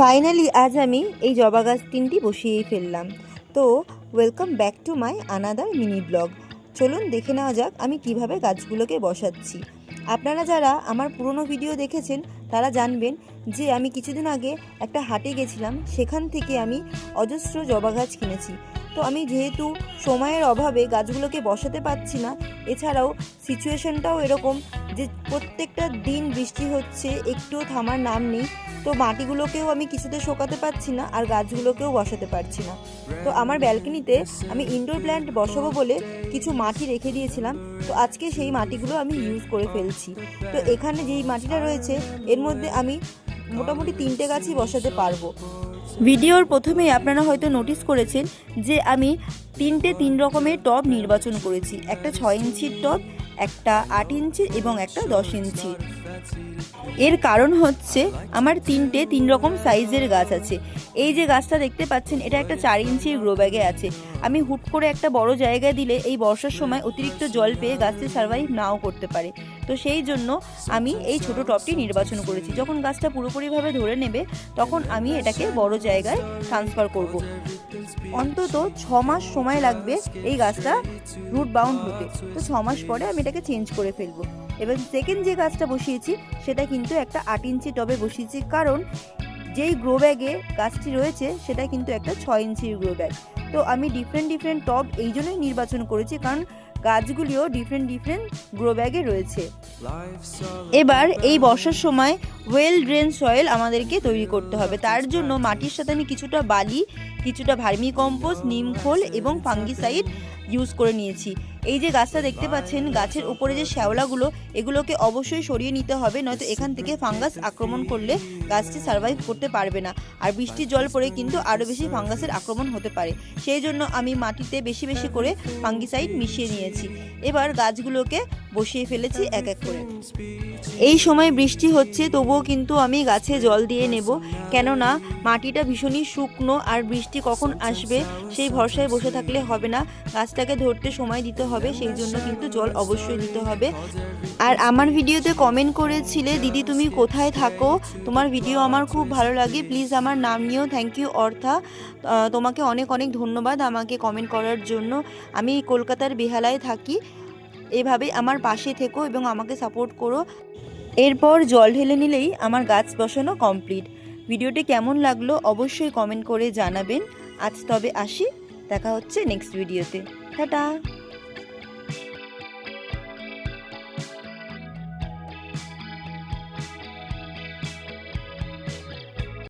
Finally আজ আমি এই জবা গাছ তিনটি বসিয়েই ফেললাম। তো welcome back to my another mini blog চলুন দেখে নেওয়া যাক আমি কীভাবে গাছগুলোকে বসাচ্ছি। আপনারা যারা আমার পুরনো ভিডিও দেখেছেন, তারা জানবেন যে আমি কিছুদিন আগে একটা হাটে গেছিলাম, সেখান থেকে আমি অজস্র জবা গাছ কিনেছি। তো আমি যেহেতু সময়ের অভাবে গাছগুলোকে বসাতে পারছি না, এছাড়াও সিচুয়েশনটাও এরকম যে প্রত্যেকটা দিন বৃষ্টি হচ্ছে, একটুও থামার নাম নেই। তো মাটিগুলোকেও আমি কিছুতে শোকাতে পারছি না, আর গাছগুলোকেও বসাতে পারছি না। তো আমার ব্যালকনিতে আমি ইনডোর প্ল্যান্ট বসাবো বলে কিছু মাটি রেখে দিয়েছিলাম। তো আজকে সেই মাটিগুলো আমি ইউজ করে ফেলছি। তো এখানে যেই মাটিটা রয়েছে, এর মধ্যে আমি মোটামুটি তিনটে গাছই বসাতে পারব। ভিডিওর প্রথমেই আপনারা হয়তো নোটিস করেছেন যে আমি তিনটে তিন রকমের টব নির্বাচন করেছি। একটা ছয় ইঞ্চির টব একটা আট ইঞ্চি এবং একটা দশ ইঞ্চি। এর কারণ হচ্ছে আমার তিনটে তিন রকম সাইজের গাছ আছে। এই যে গাছটা দেখতে পাচ্ছেন, এটা একটা চার ইঞ্চির গ্রো ব্যাগে আছে। আমি হুট করে একটা বড় জায়গায় দিলে এই বর্ষার সময় অতিরিক্ত জল পেয়ে গাছটি সার্ভাইভ নাও করতে পারে। তো সেই জন্য আমি এই ছোট টবটি নির্বাচন করেছি। যখন গাছটা পুরোপুরিভাবে ধরে নেবে, তখন আমি এটাকে বড় জায়গায় ট্রান্সফার করব। অন্তত ছ মাস সময় লাগবে এই গাছটা রুট বাউন্ড হতে। তো ছ মাস পরে আমি এটাকে চেঞ্জ করে ফেলব। এবং সেকেন্ড যে গাছটা বসিয়েছি, সেটা কিন্তু একটা আট ইঞ্চি টবে বসিয়েছি। কারণ যেই গ্রো ব্যাগে গাছটি রয়েছে, সেটা কিন্তু একটা ছয় ইঞ্চির গ্রো ব্যাগ তো আমি ডিফারেন্ট ডিফারেন্ট টব এই জন্যই নির্বাচন করেছি কারণ গাছগুলিও ডিফারেন্ট ডিফারেন্ট গ্রো ব্যাগে রয়েছে। এবার এই বর্ষার সময় ওয়েল ড্রেন সয়েল আমাদেরকে তৈরি করতে হবে। তার জন্য মাটির সাথে আমি কিছুটা বালি, কিছুটা ভার্মি কম্পোস্ট নিমখোল এবং ফাঙ্গিসাইড ইউজ করে নিয়েছি। এই যে গাছটা দেখতে পাচ্ছেন, গাছের উপরে যে শ্যাওলাগুলো, এগুলোকে অবশ্যই সরিয়ে নিতে হবে, নয়তো এখান থেকে ফাঙ্গাস আক্রমণ করলে গাছটি সার্ভাইভ করতে পারবে না। আর বৃষ্টির জল পড়ে কিন্তু আরও বেশি ফাঙ্গাসের আক্রমণ হতে পারে। সেই জন্য আমি মাটিতে বেশি বেশি করে ফাঙ্গিসাইড মিশিয়ে নিয়েছি। এবার গাছগুলোকে বসিয়ে ফেলেছি এক এক করে। এই সময় বৃষ্টি হচ্ছে, তবুও কিন্তু আমি গাছে জল দিয়ে নেব। কেননা, মাটিটা ভীষণই শুকনো আর বৃষ্টি কখন আসবে সেই ভরসায় বসে থাকলে হবে না। গাছটাকে ধরতে সময় দিতে হবে, সেই জন্য কিন্তু জল অবশ্যই দিতে হবে। আর আমার ভিডিওতে কমেন্ট করেছিলে, দিদি, তুমি কোথায় থাকো? তোমার ভিডিও আমার খুব ভালো লাগে। প্লিজ আমার নাম নিয়েও থ্যাংক ইউ অর্থা। তোমাকে অনেক অনেক ধন্যবাদ আমাকে কমেন্ট করার জন্য। আমি কলকাতার বেহালায় থাকি। এভাবে আমার পাশে থেকো এবং আমাকে সাপোর্ট করো। এরপর জল ঢেলে নিলেই আমার গাছ বসানো কমপ্লিট। ভিডিওটি কেমন লাগল অবশ্যই কমেন্ট করে জানাবেন। আজ তবে আসি, দেখা হচ্ছে নেক্সট ভিডিওতে টাটা!